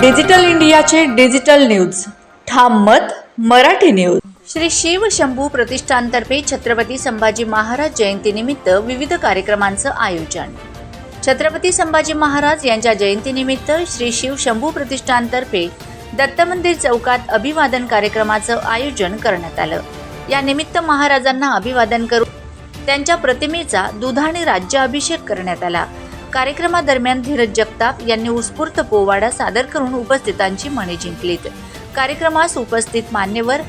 Digital इंडियाचे digital news. ठाम मत मराठी न्यूज. श्री शिव शंभू प्रतिष्ठानतर्फे छत्रपती संभाजी महाराज जयंतीनिमित्त विविध कार्यक्रमांचं आयोजन. छत्रपती संभाजी महाराज यांच्या जयंतीनिमित्त श्री शिव शंभू प्रतिष्ठानतर्फे दत्त मंदिर चौकात अभिवादन कार्यक्रमाचं आयोजन करण्यात आलं. या निमित्त महाराजांना अभिवादन करून त्यांच्या प्रतिमेचा दुधाने राज्याभिषेक करण्यात आला. कार्यक्रमादरम्यान धीरज जगताप यांनी उत्स्फूर्त पोवाडा सादर करून उपस्थितांची मने जिंकलीत. कार्यक्रमास उपस्थित मान्यवर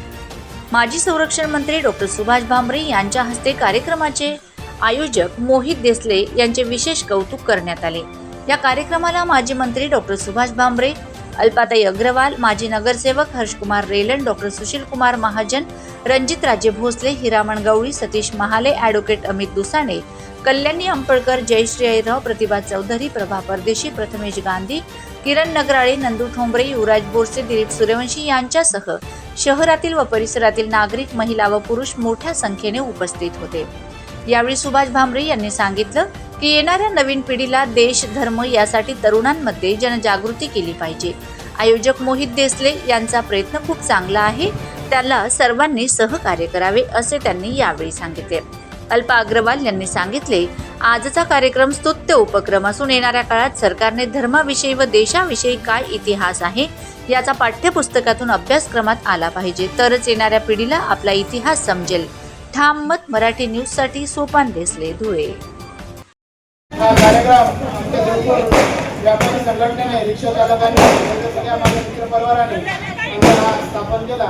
माजी संरक्षण मंत्री डॉक्टर सुभाष भामरे यांच्या हस्ते कार्यक्रमाचे आयोजक मोहित देसले यांचे विशेष कौतुक करण्यात आले. या कार्यक्रमाला माजी मंत्री डॉक्टर सुभाष भामरे अल्पाताई अग्रवाल माजी नगरसेवक हर्षकुमार रेलन डॉक्टर सुशील कुमार महाजन रणजित राजे भोसले हिरामण गवळी सतीश महाले ॲडव्होकेट अमित दुसाणे कल्याणी अंपळकर जयश्री अहिरराव प्रतिभा चौधरी प्रभा परदेशी प्रथमेश गांधी किरण नगराळे नंदू ठोंबरे युवराज बोरसे दिलीप सूर्यवंशी यांच्यासह शहरातील व परिसरातील नागरिक महिला व पुरुष मोठ्या संख्येने उपस्थित होते. यावेळी सुभाष भामरे यांनी सांगितलं की येणाऱ्या नवीन पिढीला देश धर्म यासाठी तरुणांमध्ये जनजागृती केली पाहिजे. आयोजक मोहित देसले यांचा प्रयत्न खूप चांगला आहे. त्याला सर्वांनी सहकार्य करावे असे त्यांनी यावेळी सांगितले. अल्पा अग्रवाल यांनी सांगितले आजचा कार्यक्रम स्तुत्य उपक्रम असून येणाऱ्या काळात सरकारने धर्माविषयी व देशाविषयी काय इतिहास आहे याचा पाठ्यपुस्तकातून अभ्यासक्रमात आला पाहिजे. तरच येणाऱ्या पिढीला आपला इतिहास समजेल. ठाम मत मराठी न्यूजसाठी सोपान देसले धुळे. हा आमच्या देवपूर व्यापारी संघटनेने रिक्षा चालकांनी आणि सगळ्या माझ्या मित्र परिवाराने हा स्थापन केला.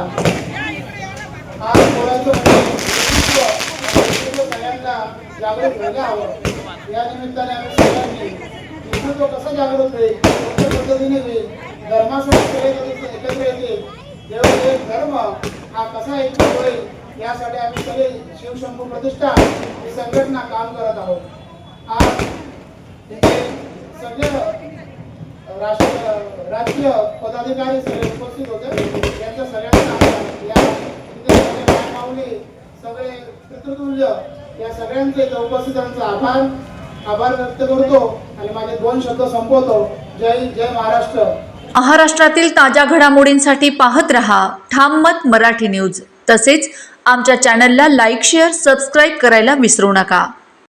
हा पोळ्याचं सगळ्यांना जागृत व्हायला हवं. या निमित्ताने आम्ही सगळ्यांनी नेतृत्व कसं जागृत होईल कोणत्या पद्धतीने होईल धर्मासह एकत्र येतील. देव एक धर्म हा कसा एकत्र होईल यासाठी आम्ही सगळे शिवशंभू प्रतिष्ठान ही संघटना काम करत आहोत. आज सगळे राष्ट्र राजकीय पदाधिकारी सगळे उपस्थित होते यांच्या सगळ्यांचा या सगळे मायमाऊली पितृतुल्य या सगळ्यांचे उपस्थितांचा आभार आभार व्यक्त करतो आणि माझे दोन शब्द संपवतो जय जय महाराष्ट्र महाराष्ट्रातील ताज्या घडामोडींसाठी पाहत रहा ठाम मत मराठी न्यूज. तसेच आमच्या चॅनलला लाईक शेअर सबस्क्राईब करायला विसरू नका.